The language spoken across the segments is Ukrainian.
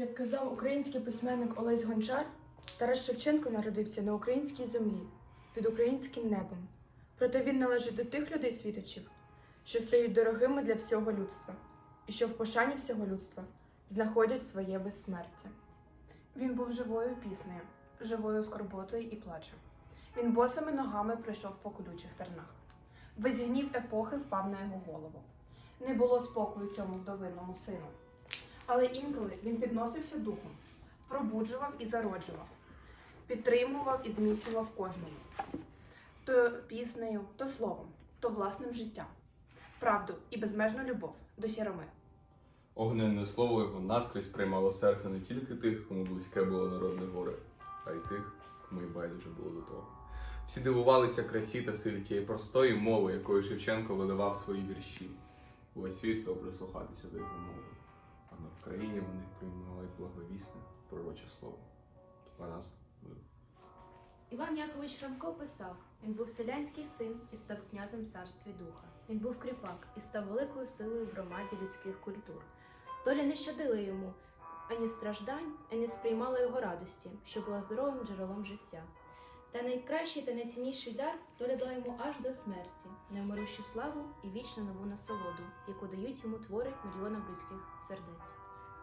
Як казав український письменник Олесь Гончар, Тарас Шевченко народився на українській землі під українським небом. Проте він належить до тих людей світочів, що стають дорогими для всього людства, і що в пошані всього людства знаходять своє безсмертя. Він був живою піснею, живою скорботою і плачем. Він босими ногами пройшов по колючих тернах. Весь гнів епохи впав на його голову. Не було спокою цьому вдовинному сину. Але інколи він підносився духом, пробуджував і зароджував, підтримував і зміцнював кожному. То піснею, то словом, то власним життям, правду і безмежну любов до сіроми. Огненне слово його наскрізь приймало серце не тільки тих, кому близьке було народне горе, а й тих, кому й байдуже було до того. Всі дивувалися красі та силі тієї простої мови, якою Шевченко видавав свої вірші. Увесь світ став прислухатися до його мови. А на Вкраїні вони приймали благовісне пророче слово. А нас. Іван Якович Франко писав: він був селянський син і став князем царстві духа. Він був кріпак і став великою силою в громаді людських культур. Доля не щадила йому ані страждань, ані сприймала його радості, що була здоровим джерелом життя. Та найкращий та найцінніший дар йому аж до смерті, невмирущу славу і вічну нову насолоду, яку дають йому твори мільйонам людських сердець.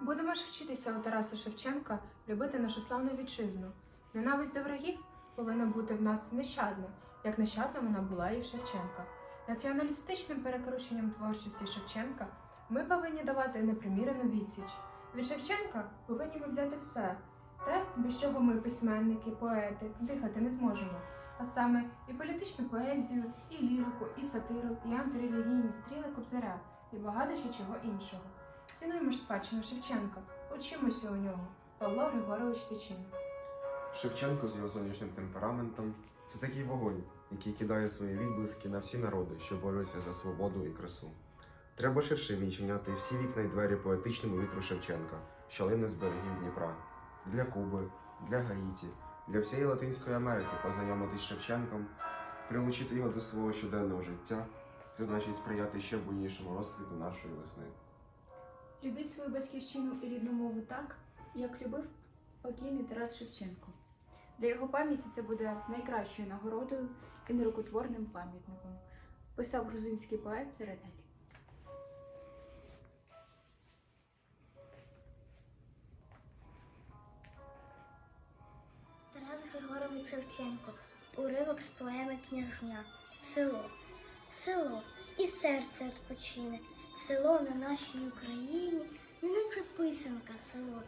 Будемо ж вчитися у Тараса Шевченка любити нашу славну вітчизну. Ненависть до ворогів повинна бути в нас нещадна, як нещадна вона була і в Шевченка. Націоналістичним перекрученням творчості Шевченка ми повинні давати непримірену відсіч. Від Шевченка повинні ми взяти все, те, без чого ми, письменники, поети, дихати не зможемо. А саме і політичну поезію, і лірику, і сатиру, і антирелігійні стріли Кобзаря, і багато ще чого іншого. Цінуємо ж спадщину Шевченка, учимося у нього. Павло Григорович Тичин. Шевченко з його сонячним темпераментом це такий вогонь, який кидає свої відблиски на всі народи, що борються за свободу і красу. Треба ширше вінчиняти всі вікна й двері поетичному вітру Шевченка, що лине з берегів Дніпра. Для Куби, для Гаїті, для всієї Латинської Америки познайомитись з Шевченком, прилучити його до свого щоденного життя це значить сприяти ще буйнішому розквіту нашої весни. Любіть свою батьківщину і рідну мову так, як любив покійний Тарас Шевченко. Для його пам'яті це буде найкращою нагородою і нерукотворним пам'ятником, писав грузинський поет Середелі. Шевченко. Уривок з поеми Княжня. Село. Село. І серце відпочине. Село на нашій Україні, неначе писанка село,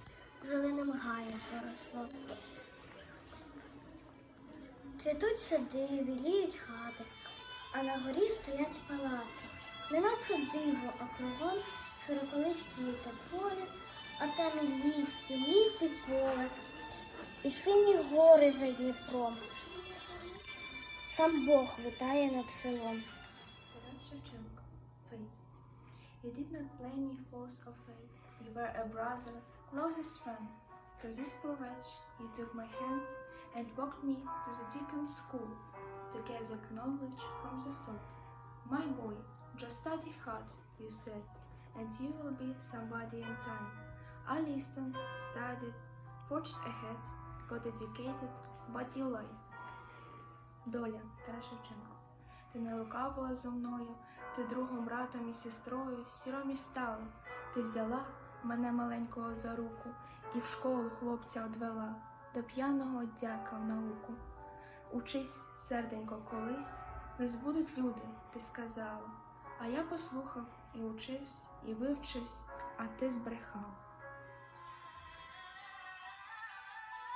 зеленим гаєм поросло. Цвітуть сади, біліють хати, а на горі стоять палаци, неначе диво, а кругом широколисті тополі, а там і ліс, і ліс і поле і сині гори за Дніпром. Сам Бог витає над селом. Taras Shevchenko, Fate. You did not play me false or fate. You were a brother, closest friend. To this poor wretch, you took my hand and walked me to the deacon school to get that knowledge from the soul. My boy, just study hard, you said, and you will be somebody in time. I listened, studied, forged ahead, got educated, but you lied. Доля Тарас Шевченко. Ти не лукавила зо мною, ти другом, братом і сестрою сіромі стали. Ти взяла мене маленького за руку і в школу хлопця одвела до п'яного дяка в науку. Учись, серденько, колись, не збудуть люди, ти сказала. А я послухав і учився, і вивчився, а ти збрехав.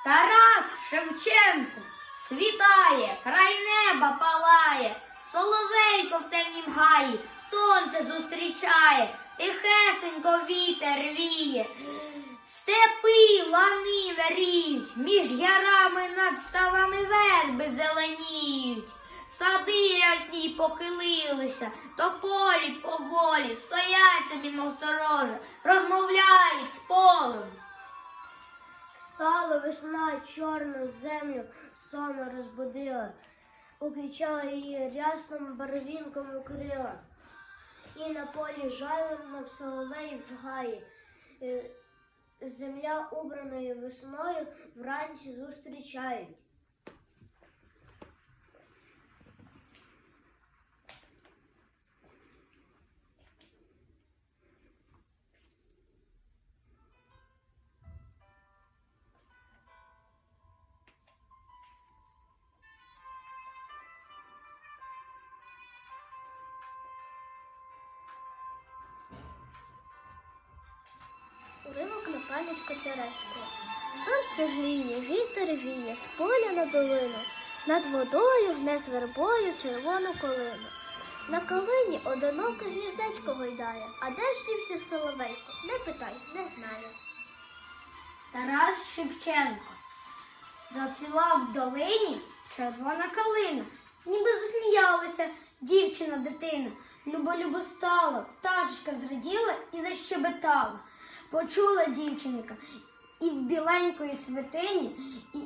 Тарас Шевченко світає, край неба палає, соловейко в темнім гаї, сонце зустрічає, тихесенько вітер віє, степи лани наріють, між ярами над ставами верби зеленіють. Сади рясні похилилися, тополі поволі, стоять собі навстороже, розмовляють з полем. Встала весна чорну землю, сонно розбудила, укричала її рясним барвінком укрила. І на полі жайворонок соловей в гаї. Е, земля убраною весною вранці зустрічають. Пам'ять Котляревського. Сонце гріє, вітер віє, з поля на долину. Над водою гне з вербою червону колину. На калині одиноке гніздечко гойдає, а де ж дівся соловейко? Не питай, не знаю. Тарас Шевченко. Зацвіла в долині червона калина, ніби засміялася дівчина дитина. Любо-любо стала, пташечка зраділа і защебетала. Почула дівчинка і в біленької святині, і,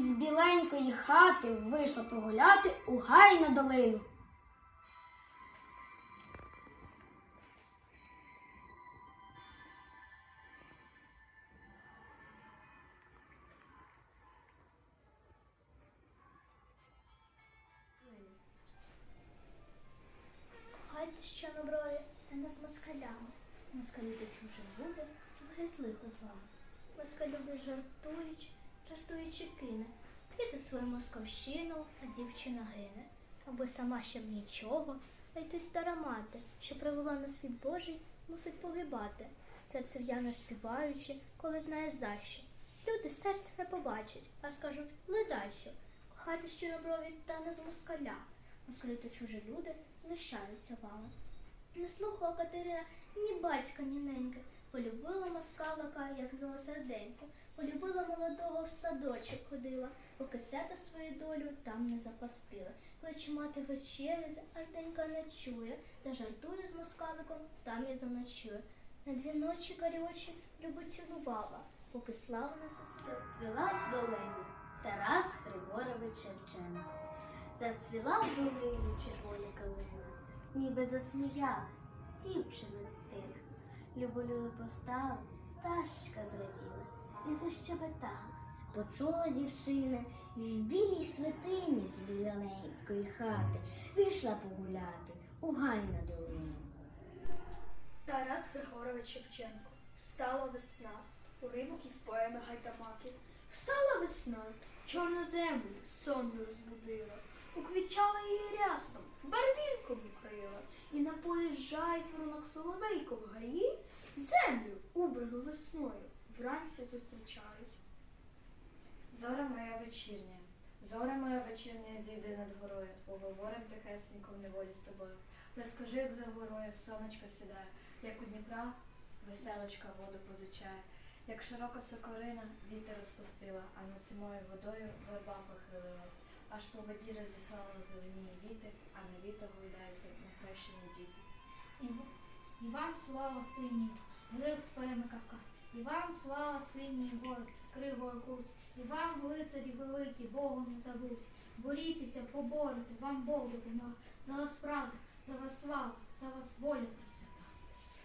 з біленької хати вийшла погуляти у гай на долину. Москалі до чужих буде, говорять лихо з вами. Москалюби жартують, жартуючи кине. Піде свою московщину, а дівчина гине. Аби сама ще б нічого, а й той стара мати, що привела на світ Божий, мусить погибати. Серце р'яно співаючи, коли знає за що. Люди серця не побачать, а скажуть ледащо. Кохайте що на брові, та не з москаля. Москалі то чужі люди знущаються вами. Не слухала Катерина ні батька, ні неньки. Полюбила москалика, як знала серденько. Полюбила молодого в садочок ходила, поки себе свою долю там не запастила. Кличе мати вечеряти, аж не чує, та жартує з москаликом, там і заночує. На дві ночі карі очі любо цілувала, поки слава не засвіла. Зацвіла в долині Тарас Григорович Шевченко. Зацвіла в долині червона калина, ніби засміялась дівчина тих. Люболюбо постала, пташечка зраділа і защебетала. Почула дівчина і в білій святині з біленької хати вийшла погуляти у гай на долину. Тарас Григорович Шевченко. Встала весна. Уривок із поеми Гайдамаки. Встала весна, чорну землю сонну розбудила. Уквічала її рясном, барвінком укрила. І на полі соловейко в гаї землю убрану весною вранці зустрічають. Зоря моя вечірня, зоря моя вечірня, зійди над горою, поговорим тихесенько в неволі з тобою. Не скажи, як за горою сонечко сідає, як у Дніпра веселочка воду позичає, як широка сокорина вітер розпустила, а над самою водою верба похилилась, аж по воді розіслала зелені віти, а на віто гойдаються нехрещені діти. І, і вам слава синій, грив з поеми Кавказ. І вам слава синій гор, кривою круть. І вам, лицарі великі, Богу не забудь. Борітеся, поборете, вам Бог допомагає. За вас правда, за вас слава, за вас воля просвята.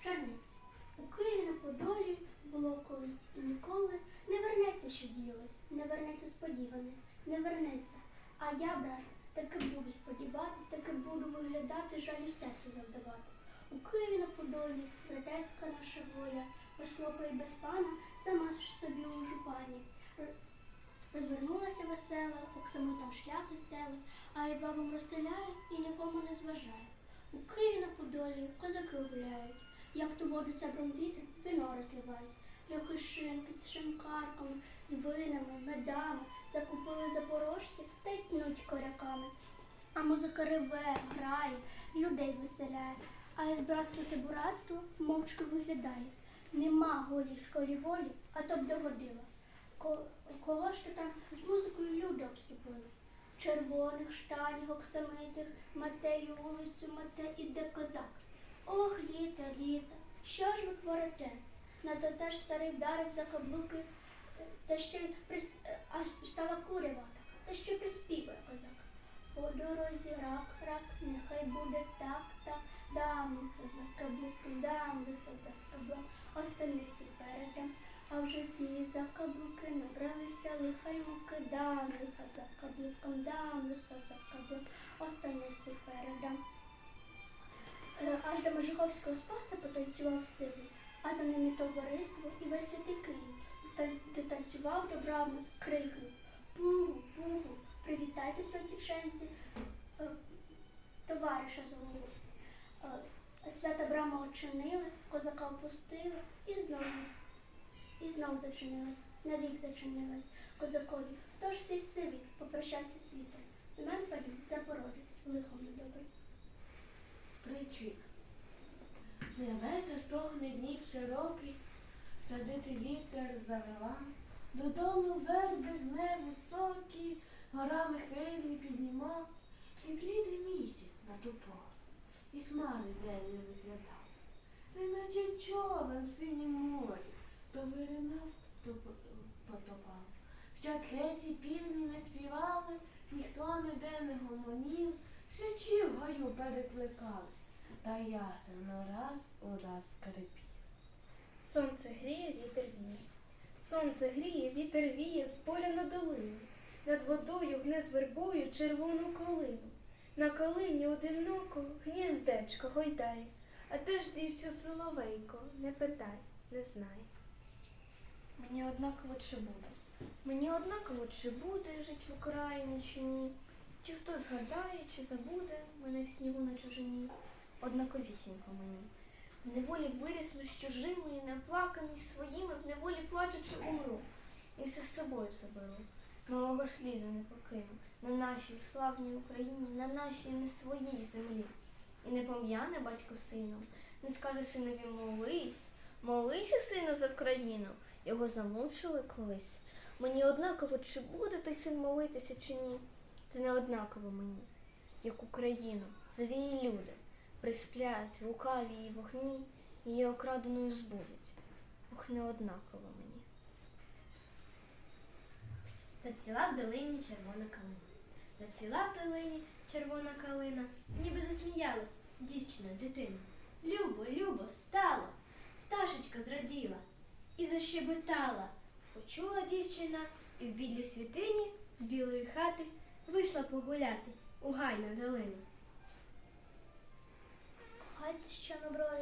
Черниць. У Києві на Подолі було колись і ніколи не вернеться, що діялось, не вернеться сподіване, не вернеться. А я, брат, таки буду сподіватись, таки буду виглядати, жалю серцю завдавати. У Києві на Подолі братерська наша воля, розхлопа і без пана, сама ж собі у жупані. Розвернулася весела, оксамитом шляхи стели, а й бабам розстріляє і нікому не зважає. У Києві на Подолі козаки гуляють, як ту воду цебром вітер, вино розливають. Трохи шинки з шинкарками, з винами, медами закупили запорожці та й тнуть коряками. А музика реве, грає, людей звеселяє, а із братства буратство мовчки виглядає. Нема голі в школі волі, а то б догодила. Ко- Кого ж то там з музикою люди обступили? Червоних штанів оксамитих, Матею вулицю мете іде козак. Ох, літа, літа, що ж ви творите? На то теж старий вдарив за каблуки, та ще прис... аж стала курява та ще приспіває козак. По дорозі рак, рак, нехай буде так, так, дам за каблуки, дам за каблук, остальних підпередем, а вже житті, за каблуки набралися лиха й муки, дам за каблуком, дам лиха за каблуком, останнє це передам. Е, Аж до Межиховського спаса потанцював сивий, а за ним і товариство, і весь святий Київ. Де танцював добравно, крикнув Бугу, бугу, привітайте святішенці, е, товариша зову. Е, Свята брама очинилась, козака впустили і знову, і знову зачинилась, навік зачинилась козакові. Хто ж цей сивий, попрощався світом? Семен Палій, Запорожець, лихом недобрий. Причіп. Небета стогне днів широкий, садити вітер завела, додолу верби невисокі, горами хвилі піднімав, і блідий місяць на ту пору, і смари день не виглядав. Неначе човен в синім морі, то виринав, то по- потопав. Щаклеті півні не співали, ніхто ніде не гомонів, сичі в гаю перекликались, та ясен раз у раз скрипів. Сонце гріє, вітер віє. Сонце гріє, вітер віє з поля на долину. Над водою гне з вербою червону калину. На калині одиноко гніздечко гойдає. А де ж дівся соловейко? Не питай, не знай. Мені однаково чи буде. Мені однаково чи буде жить в Україні чи ні. Чи хто згадає, чи забуде мене в снігу на чужині. Однаковісінько мені. В неволі виріс з чужими і неплаканий своїми, в неволі плачучи умру. І все з собою заберу. Малого сліду не покину на нашій славній Україні, на нашій не своїй землі. І не пом'яне батько сином, не скаже синові молись, молися, сину, за Вкраїну. Його замучили колись. Мені однаково, чи буде той син молитися, чи ні. Це не однаково мені, як Україну, злі люди присплять лукаві її вогні, її окраденою збудуть. Ох, не однаково мені. Зацвіла в долині червона калина. Зацвіла в долині червона калина, ніби засміялась дівчина, дитина. Любо, любо, стала, пташечка зраділа і защебетала. Почула дівчина і в білій світині з білої хати вийшла погуляти у гай на долину. Кохайте, що на брові